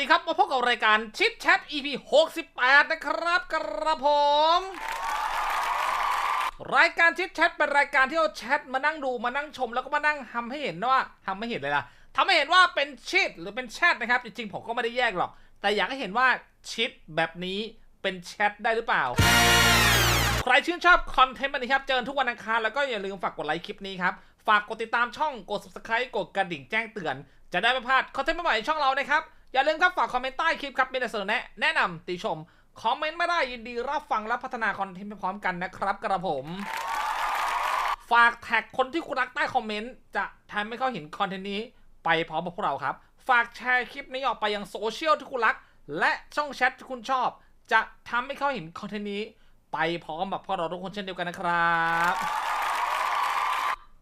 ดีครับ มาพบกับรายการชิดแชท EP 68 นะครับกระผม รายการชิดแชทเป็นรายการที่เอาแชทมานั่งดูมานั่งชม แล้วก็มานั่งทำให้เห็นว่าทำให้เห็นเลยล่ะทำให้เห็นว่าเป็นชิดหรือเป็นแชทนะครับ จริงๆ ผมก็ไม่ได้แยกหรอก แต่อยากให้เห็นว่าชิดแบบนี้เป็นแชทได้หรือเปล่า ใครชื่นชอบคอนเทนต์แบบนี้ครับ เจอทุกวันอังคารแล้วก็อย่าลืมฝากกดไลค์คลิปนี้ครับ ฝากกดติดตามช่อง กด subscribe กดกระดิ่งแจ้งเตือน จะได้ไม่พลาดคอนเทนต์ใหม่ๆในช่องเรานะครับ อย่าลืมครับฝากคอมเมนต์ใต้คลิปครับมีแต่เสนอแนะ แนะนำติชม คอมเมนต์ไม่ได้ยินดีรับฟังและพัฒนาคอนเทนต์ไปพร้อมกันนะครับกระผม ฝากแท็กคนที่คุณรักใต้คอมเมนต์จะทำให้เขาเห็นคอนเทนต์นี้ไปพร้อมกับพวกเราครับ ฝากแชร์คลิปนี้ออกไปยังโซเชียลที่คุณรัก และช่องแชทที่คุณชอบ จะทำให้เขาเห็นคอนเทนต์นี้ไปพร้อมกับพวกเราทุกคนเช่นเดียวกันนะครับ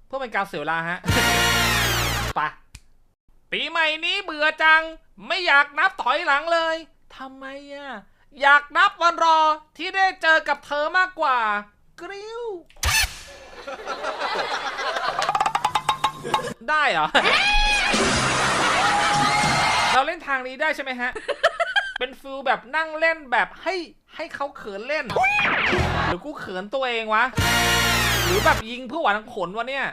เพื่อเป็นการเสียเวลาฮะไป ปีใหม่นี้เบื่อจัง ไม่อยากนับถอยหลังเลยทำไมอะ อยากนับวันรอที่ได้เจอกับเธอมากกว่า กริ้ว ได้เหรอ เราเล่นทางนี้ได้ใช่ไหมฮะ เป็นฟิลแบบนั่งเล่นแบบให้ให้เขาเขินเล่น หรือกูเขินตัวเองวะ หรือแบบยิงเพื่อหวังผลวะเนี่ย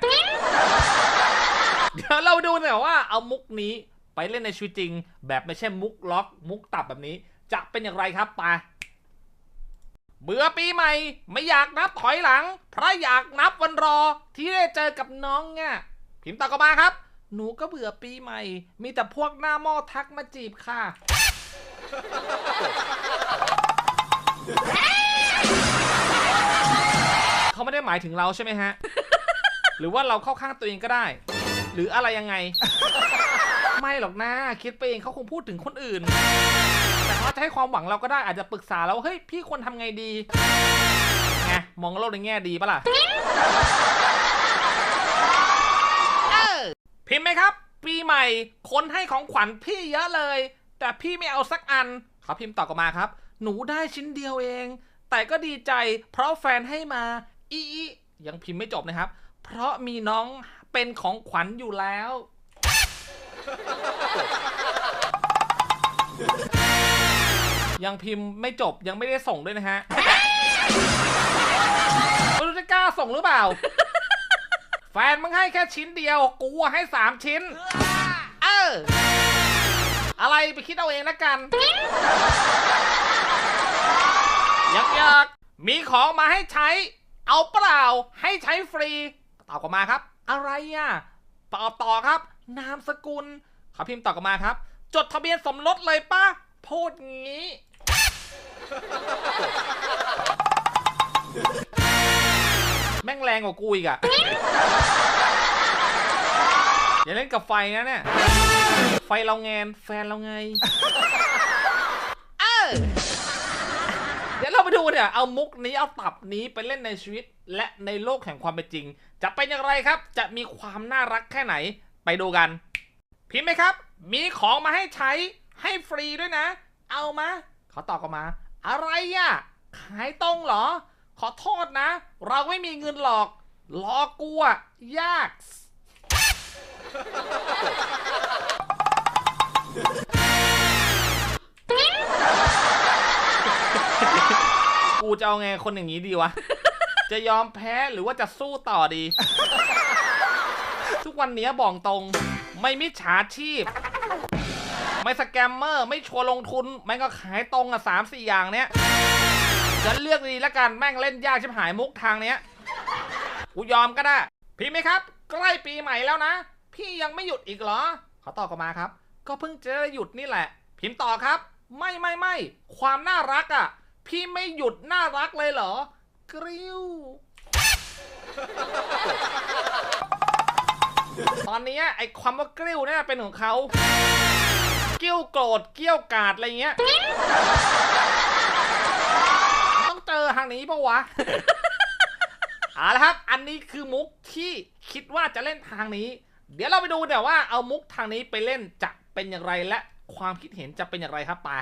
เดี๋ยวเราดูหน่อยว่าเอามุกนี้ไปเล่นในชีวิตจริง แบบไม่ใช่มุกล็อก มุกตับแบบนี้ จะเป็นอย่างไรครับไปเบื่อปีใหม่ ไม่อยากนับถอยหลัง เพราะอยากนับวันรอที่ได้เจอกับน้องเนี่ยพิมพ์ตอบกลับมาครับ หนูก็เบื่อปีใหม่ มีแต่พวกหน้าหม้อทักมาจีบค่ะเขาไม่ได้หมายถึงเราใช่ไหมฮะ หรือว่าเราเข้าข้างตัวเองก็ได้ หรืออะไรยังไง ไม่หรอกนะคิดไปเองเขาคงพูดถึงคนอื่น แต่เขาจะให้ความหวังเราก็ได้อาจจะปรึกษาเราเฮ้ยพี่ควรทำไงดีไงมองโลกในแง่ดีปะล่ะเออพิมพ์ไหมครับ ปีใหม่คนให้ของขวัญพี่เยอะเลย แต่พี่ไม่เอาสักอันเขาพิมพ์ตอบกลับมาครับ หนูได้ชิ้นเดียวเอง แต่ก็ดีใจ เพราะแฟนให้มาอีอียังพิมพ์ไม่จบนะครับ เพราะมีน้อง เป็นของขวัญอยู่แล้ว ยังพิมพ์ไม่จบยังไม่ได้ส่งด้วยนะฮะไม่รู้จะกล้าส่งหรือเปล่า แฟนมึงให้แค่ชิ้นเดียว กูให้สามชิ้น เออ อะไรไปคิดเอาเองละกันยักยักมีของมาให้ใช้ เอาเปล่าให้ใช้ฟรี ตอบกลับมาครับ อะไรอะตอบต่อครับ นามสกุลเขาพิมพ์ตอบกลับมาครับ จดทะเบียนสมรสเลยป้าพูดงี้ แม่งแรงกว่ากูอีกอะอย่าเล่นกับไฟนะเนี่ย ไฟเราแงน แฟนเราไง เออ ไปดูเนี่ยเอามุกนี้เอาตับนี้ไปเล่นในชีวิต และในโลกแห่งความเป็นจริง จะเป็นอย่างไรครับ จะมีความน่ารักแค่ไหน ไปดูกัน พิมพ์ไหมครับ มีของมาให้ใช้ให้ฟรีด้วยนะ เอามาเขาตอบกลับมา อะไรอะขายตรงเหรอ ขอโทษนะ เราไม่มีเงินหรอกรอกูอะยาก กูจะเอาไงคนอย่างนี้ดีวะ จะยอมแพ้หรือว่าจะสู้ต่อดี ทุกวันนี้บอกตรง ไม่มิจฉาชีพ ไม่สแกมเมอร์ ไม่ชัวร์ลงทุนแม่งก็ขายตรงอะสามสี่อย่างเนี้ยจะเลือกดีแล้วกันแม่งเล่นยากชิบหายมุกทางเนี้ยกูยอมก็ได้ พี่ไหมครับ ใกล้ปีใหม่แล้วนะ พี่ยังไม่หยุดอีกเหรอเขาตอบกลับมาครับ ก็เพิ่งจะได้หยุดนี่แหละ พิมพ์ต่อครับ ไม่ไม่ไม่ความน่ารักอะ พี่ไม่หยุดน่ารักเลยเหรอ กริ้ว ตอนนี้ไอ้ความว่ากริ้วเนี่ยเป็นของเขากิ้วโกรธเกี้ยวกาดอะไรเงี้ย ต้องเจอทางนี้ปะวะเอาละครับ อันนี้คือมุกที่คิดว่าจะเล่นทางนี้ เดี๋ยวเราไปดูเดี๋ยวว่าเอามุกทางนี้ไปเล่นจะเป็นอย่างไรและความคิดเห็นจะเป็นอย่างไรครับปา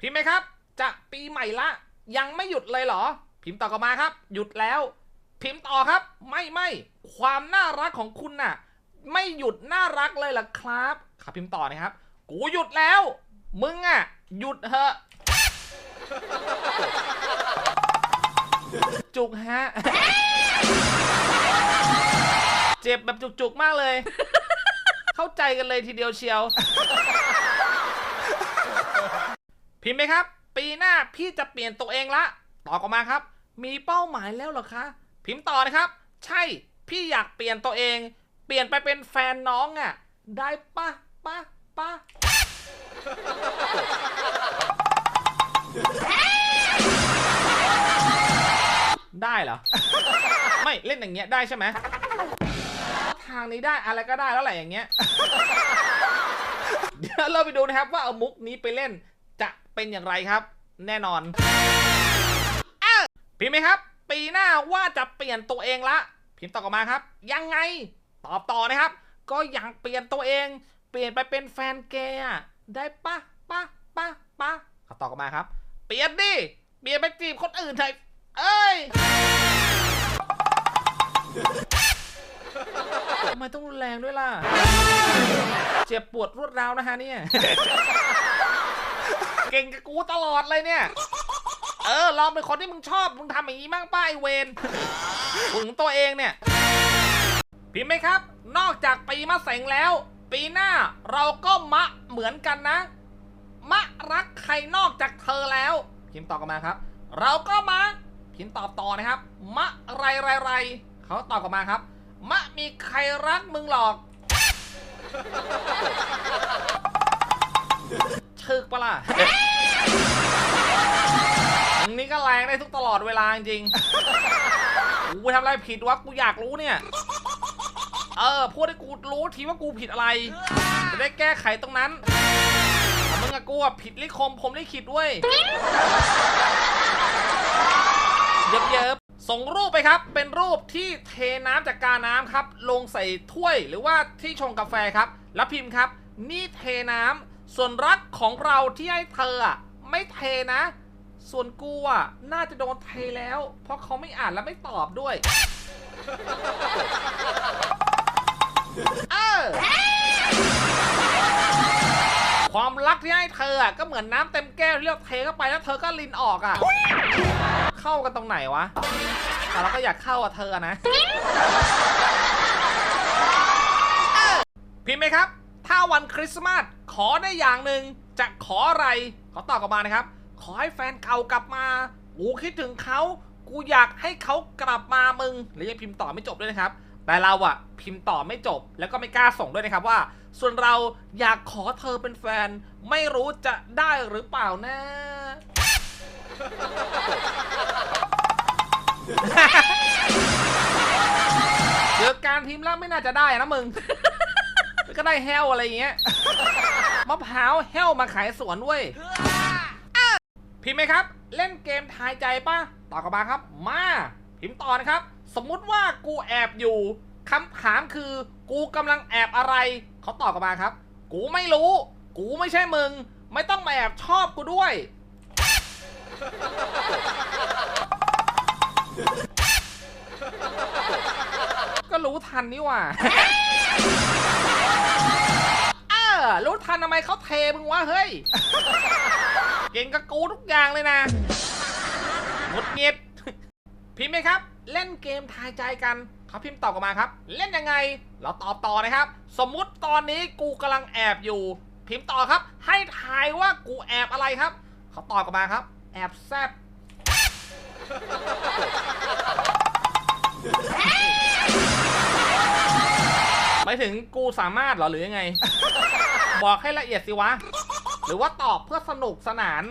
พิมพ์ไหมครับ จะปีใหม่ละ ยังไม่หยุดเลยเหรอ พิมพ์ต่อกลับมาครับ หยุดแล้ว พิมพ์ต่อครับ ไม่ไม่ความน่ารักของคุณน่ะ ไม่หยุดน่ารักเลยล่ะครับขับพิมพ์ต่อนะครับ กูหยุดแล้ว มึงอะ หยุดเถอะจุกฮะ เจ็บแบบจุกๆมากเลย เข้าใจกันเลยทีเดียวเชียว พิมพ์ไหมครับ ปีหน้าพี่จะเปลี่ยนตัวเองละตอบออกมาครับ มีเป้าหมายแล้วเหรอคะ พิมพ์ต่อนะครับ ใช่พี่อยากเปลี่ยนตัวเอง เปลี่ยนไปเป็นแฟนน้องอะ ได้ปะปะปะได้เหรอ ไม่เล่นอย่างเงี้ยได้ใช่ไหมทางนี้ได้อะไรก็ได้แล้วแหละอย่างเงี้ย เดี๋ยวเราไปดูนะครับว่าเอามุกนี้ไปเล่น เป็นอย่างไรครับ แน่นอนอ้าวพิมพ์ไหมครับ ปีหน้าว่าจะเปลี่ยนตัวเองละ พิมพ์ตอบกลับมาครับ ยังไงตอบต่อนะครับ ก็อยากเปลี่ยนตัวเอง เปลี่ยนไปเป็นแฟนเกย์อะได้ปะปะปะปะเขาตอบกลับมาครับ เปลี่ยนดิเปลี่ยนไปจีบคนอื่นเถอะเอ้ยทำไมต้องรุนแรงด้วยล่ะ เจ็บปวดรวดร้าวนะฮะเนี่ย เก่งกับกูตลอดเลยเนี่ย เออลองเป็นคนที่มึงชอบ มึงทำอย่างนี้มั่งป้าไอเวนถึงตัวเองเนี่ย พิมพ์ไหมครับ นอกจากปีมะเสงแล้ว ปีหน้าเราก็มะเหมือนกันนะ มะรักใครนอกจากเธอแล้ว พิมพ์ตอบกลับมาครับ เราก็มะพิมพ์ตอบต่อนะครับ มะไรไรไรเขาตอบกลับมาครับ มะมีใครรักมึงหรอก ปะล่ะมึงนี่ก็แรงได้ทุกตลอดเวลาจริงๆกูทำอะไรผิดวะกูอยากรู้เนี่ย เออพูดให้กูรู้ทีว่ากูผิดอะไร จะได้แก้ไขตรงนั้นแต่มึงกับกูอะผิดลิคมผมลิขิตเว้ยเยิบเยิบๆส่งรูปไปครับ เป็นรูปที่เทน้ำจากกาน้ำครับ ลงใส่ถ้วยหรือว่าที่ชงกาแฟครับ แล้วพิมพ์ครับ นี่เทน้ำ ส่วนรักของเราที่ให้เธออะไม่เทนะ ส่วนกูอะน่าจะโดนเทแล้ว เพราะเขาไม่อ่านและไม่ตอบด้วย เออ ความรักที่ให้เธออะก็เหมือนน้ำเต็มแก้วที่เราเทเข้าไปแล้วเธอก็ลินออกอะเข้ากันตรงไหนวะ แต่เราก็อยากเข้ากับเธอนะ พิมพ์ไหมครับ ถ้าวันคริสต์มาสขอได้อย่างหนึ่งจะขออะไร ขอตอบกลับมานะครับ ขอให้แฟนเก่ากลับมากูคิดถึงเขากูอยากให้เขากลับมามึงหรือยังพิมพ์ต่อไม่จบด้วยนะครับ แต่เราอะพิมพ์ต่อไม่จบ แล้วก็ไม่กล้าส่งด้วยนะครับว่า ส่วนเราอยากขอเธอเป็นแฟน ไม่รู้จะได้หรือเปล่านะเจอการพิมพ์แล้วไม่น่าจะได้นะมึง ก็ได้แฮวอะไรอย่างเงี้ยมะพร้าวแฮวมาขายสวนเว้ยอะพิมพ์ไหมครับ เล่นเกมทายใจปะตอบกลับมาครับ มา พิมพ์ต่อนะครับ สมมุติว่ากูแอบอยู่คำถามคือกูกำลังแอบอะไรเขาตอบกลับมาครับ กูไม่รู้ กูไม่ใช่มึง ไม่ต้องมาแอบชอบกูด้วย ก็รู้ทันนี่หว่า เออรู้ทันทำไมเขาเทมึงวะเฮ้ย เก่งกับกูทุกอย่างเลยนะหงุดหงิดพิมพ์ไหมครับ เล่นเกมทายใจกันเขาพิมพ์ตอบกลับมาครับ เล่นยังไง เราตอบต่อนะครับ สมมุติตอนนี้กูกำลังแอบอยู่ พิมพ์ต่อครับ ให้ทายว่ากูแอบอะไรครับเขาตอบกลับมาครับ แอบแซบ หมายถึงกูสามารถเหรอหรือยังไง บอกให้ละเอียดสิวะ หรือว่าตอบเพื่อสนุกสนาน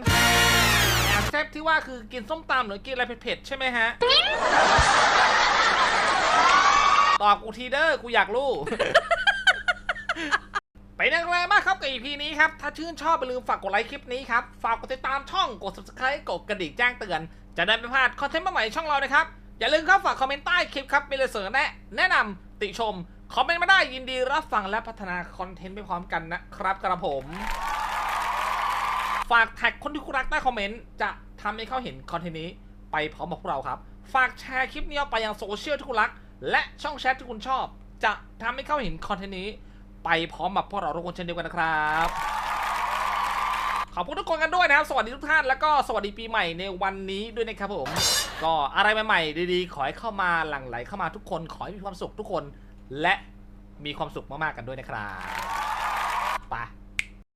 แอบแซบที่ว่าคือกินส้มตำหรือกินอะไรเผ็ดๆใช่ไหมฮะ ตอบกูทีเดอร์กูอยากรู้ไปนักแรงมากครับกับ EP นี้ครับ ถ้าชื่นชอบอย่าลืมฝากกดไลค์คลิปนี้ครับ ฝากกดติดตามช่องกด subscribe กดกระดิ่งแจ้งเตือน จะได้ไม่พลาดคอนเทนต์ใหม่ๆช่องเรานะครับ อย่าลืมครับฝากคอมเมนต์ใต้คลิปครับมีเลยเสนอแนะ แนะนำติชม คอมเมนต์มาได้ยินดีรับฟังและพัฒนาคอนเทนต์ไปพร้อมกันนะครับกระผม ฝากแท็กคนที่คุณรักใต้คอมเมนต์จะทำให้เขาเห็นคอนเทนต์นี้ไปพร้อมกับพวกเราครับ ฝากแชร์คลิปนี้ออกไปยังโซเชียลที่คุณรัก และช่องแชทที่คุณชอบ จะทำให้เขาเห็นคอนเทนต์นี้ ไปพร้อมกับพวกเราทุกคนเช่นเดียวกันนะครับ ขอบคุณทุกคนกันด้วยนะครับ สวัสดีทุกท่านแล้วก็สวัสดีปีใหม่ในวันนี้ด้วยนะครับผม ก็อะไรใหม่ๆดีๆ ขอให้เข้ามาหลั่งไหลเข้ามาทุกคน ขอให้มีความสุขทุกคน และมีความสุขมากๆกันด้วยนะครับ